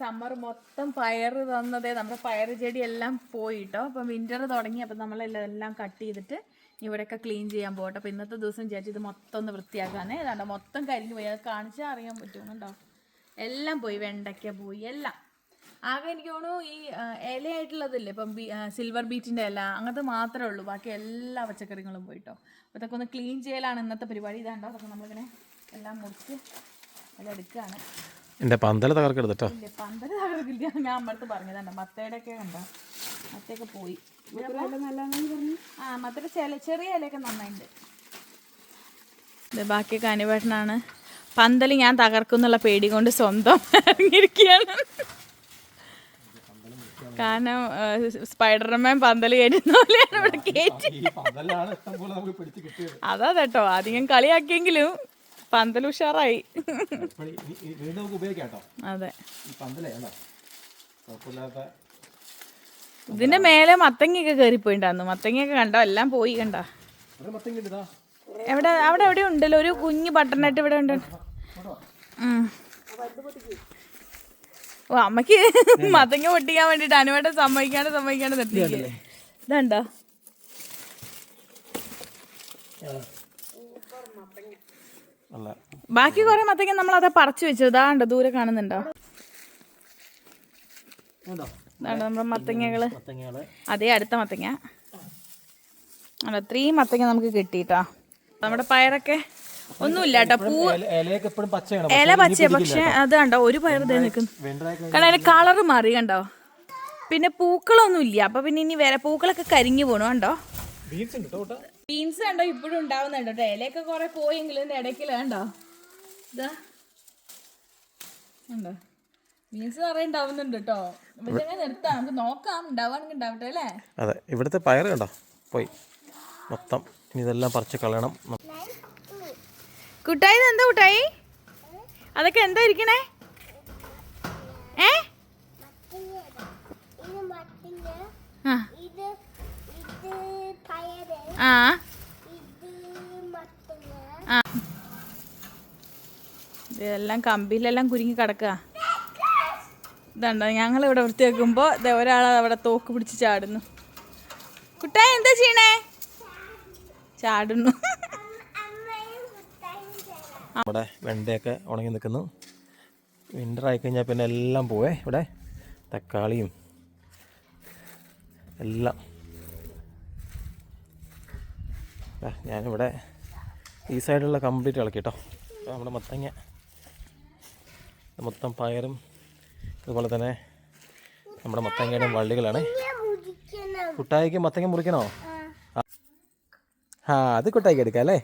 Summer മൊത്തം പയർ തന്നതേ നമ്മുടെ പയർ ചെടി എല്ലാം പോയിട്ടോ. അപ്പം വിന്റർ തുടങ്ങി അപ്പം നമ്മളെല്ലാം എല്ലാം കട്ട് ചെയ്തിട്ട് ഇവിടെയൊക്കെ ക്ലീൻ ചെയ്യാൻ പോകട്ടെ. അപ്പം ഇന്നത്തെ ദിവസം വിചാരിച്ചു ഇത് മൊത്തം ഒന്ന് വൃത്തിയാക്കാനേ ഇതാണ്ടോ മൊത്തം കരിഞ്ഞു പോയി. അത് കാണിച്ചാൽ അറിയാൻ പറ്റുന്നുണ്ടോ എല്ലാം പോയി വെണ്ടയ്ക്ക പോയി എല്ലാം. ആകെ എനിക്ക് തോന്നുന്നു ഈ ഇലയായിട്ടുള്ളതില്ലേ? ഇപ്പം സിൽവർ ബീറ്റിന്റെ ഇല അങ്ങനത്തെ മാത്രമേ ഉള്ളൂ. ബാക്കി എല്ലാ പച്ചക്കറികളും പോയിട്ടോ. അപ്പോൾ ഇതൊക്കെ ഒന്ന് ക്ലീൻ ചെയ്യലാണ് ഇന്നത്തെ പരിപാടി. ഇതാണ്ടോ അതൊക്കെ നമ്മളിങ്ങനെ എല്ലാം മുറിച്ച് എല്ലാം എടുക്കുകയാണ്. എന്റെ പന്തല തകർക്കെടുത്ത് കേട്ടോ ഇല്ല പന്തൽ തകർക്കില്ല. ഞാൻ അമ്മടുത്ത് പറഞ്ഞതാണ്. മത്തയുടെ ഒക്കെ കണ്ടോ? മത്തയൊക്കെ പോയി. ആ മത്തയുടെ ചില ചെറിയ ഇലയൊക്കെ നന്നായിട്ടുണ്ട് ഇത് ബാക്കിയൊക്കെ അനുവേട്ടനാണ്. പന്തൽ ഞാൻ തകർക്കുന്നുള്ള പേടി കൊണ്ട് സ്വന്തം ഇറങ്ങിയിരിക്കുകയാണ്. കാരണം സ്പൈഡർമാൻ പന്തൽ കയറ്റുന്ന പോലെയാണ് ഇവിടെ കയറ്റി. അതാ കേട്ടോ. അധികം കളിയാക്കിയെങ്കിലും പന്തൽ ഉഷാറായി. വീണ്ടും നമുക്ക് ഉപയോഗിക്കാം കേട്ടോ അതെ പന്തലേ അല്ല കുഴപ്പമില്ലാത്ത ഇതിന്റെ മേലെ മത്തങ്ങയൊക്കെ കയറിപ്പോയിണ്ടായിരുന്നു മത്തങ്ങയൊക്കെ കണ്ടോ? എല്ലാം പോയി കണ്ടോ? എവിടെ അവിടെ എവിടെ ഉണ്ടല്ലോ? ഒരു കുഞ്ഞു ബട്ടണായിട്ട് ഇവിടെ ഉണ്ട്. ഓ അമ്മയ്ക്ക് മത്തങ്ങ പൊട്ടിക്കാൻ വേണ്ടിട്ട് അനുവേട്ട സമ്മതിക്കാണ്ട് സമ്മതിക്കാണ്ട് നിർത്തിയില്ലേ ഇതുണ്ടോ? അല്ല ബാക്കി കുറെ മത്തേക്ക് നമ്മൾ അത് പറിച്ചു വെച്ചു ഇതാണ്ട് ദൂരെ കാണുന്നുണ്ടോ? നമ്മുടെ മത്തങ്ങകൾ. മത്തങ്ങകൾ. അതേ അടുത്ത മത്തങ്ങ. അല്ല ഇത്രയും മത്തങ്ങ നമുക്ക് കിട്ടിട്ടോ നമ്മുടെ പയറൊക്കെ ഒന്നുമില്ല കേട്ടോ പൂ ഇല- ഇലയൊക്കെ എപ്പോഴും പച്ചയാണ് ഇല പച്ച പക്ഷെ അത് കണ്ടോ ഒരു പയർ ഇതേ നിൽക്കുന്നു. കാരണം അതിന്റെ കളറ് മാറി കണ്ടോ. പിന്നെ പൂക്കളൊന്നും ഇല്ല അപ്പൊ പിന്നെ ഇനി വേറെ പൂക്കളൊക്കെ കരിഞ്ഞു പോണു കണ്ടോ. ബീൻസ് ഉണ്ട് കേട്ടോ ബീൻസ് കണ്ടോ? ഇപ്പോഴും ഉണ്ടാവുന്നുണ്ട് കേട്ടോ. ഇലയൊക്കെ കുറെ പോയെങ്കിലും ഇടയ്ക്ക് ഇടയ്ക്കില്ല കണ്ടോ? ഇതാ. കണ്ടോ? ബീൻസ് നിറയെ ഉണ്ടാവുന്നുണ്ട് കേട്ടോ. ഇതൊക്കെ നിർത്താം. നമുക്ക് നോക്കാം. ഉണ്ടാവുകയാണെങ്കിൽ ഉണ്ടാവട്ടെ അല്ലേ? അതെ ഇവിടുത്തെ പയർ കണ്ടോ? പോയി. മൊത്തം. ഇനി ഇതെല്ലാം പറിച്ച് കളയണം. കുട്ടായി എന്താ കുട്ടായി? അതൊക്കെ എന്താ ഇരിക്കണേ ഏ ഇത് മത്തങ്ങ ആ ഇത് ഇത് പയറ് ആ. ഇതെല്ലാം കമ്പിയിലെല്ലാം കുരുങ്ങി കിടക്കുക ഇതുണ്ടോ ഞങ്ങൾ ഇവിടെ വൃത്തിയാക്കുമ്പോൾ ഇതേ ഒരാൾ അവിടെ തോക്ക് പിടിച്ച് ചാടുന്നു. കുട്ടാ എന്താ ചെയ്യണേ? ചാടുന്നു. നമ്മുടെ വെണ്ടയൊക്കെ ഉണങ്ങി നിൽക്കുന്നു. വിന്റർ ആയിക്കഴിഞ്ഞാൽ പിന്നെ എല്ലാം പോവേ ഇവിടെ. തക്കാളിയും എല്ലാം. ഞാനിവിടെ ഈ സൈഡിലുള്ള കംപ്ലീറ്റ് ഇളക്കി കേട്ടോ നമ്മുടെ മത്തങ്ങ. മൊത്തം പയറും അതുപോലെ തന്നെ നമ്മുടെ മത്തങ്ങയുടെയും വള്ളികളാണ്. കുട്ടായിക്ക് മത്തങ്ങ മുറിക്കണോ? ആ അത് കുട്ടായിക്ക് എടുക്കാം അല്ലേ?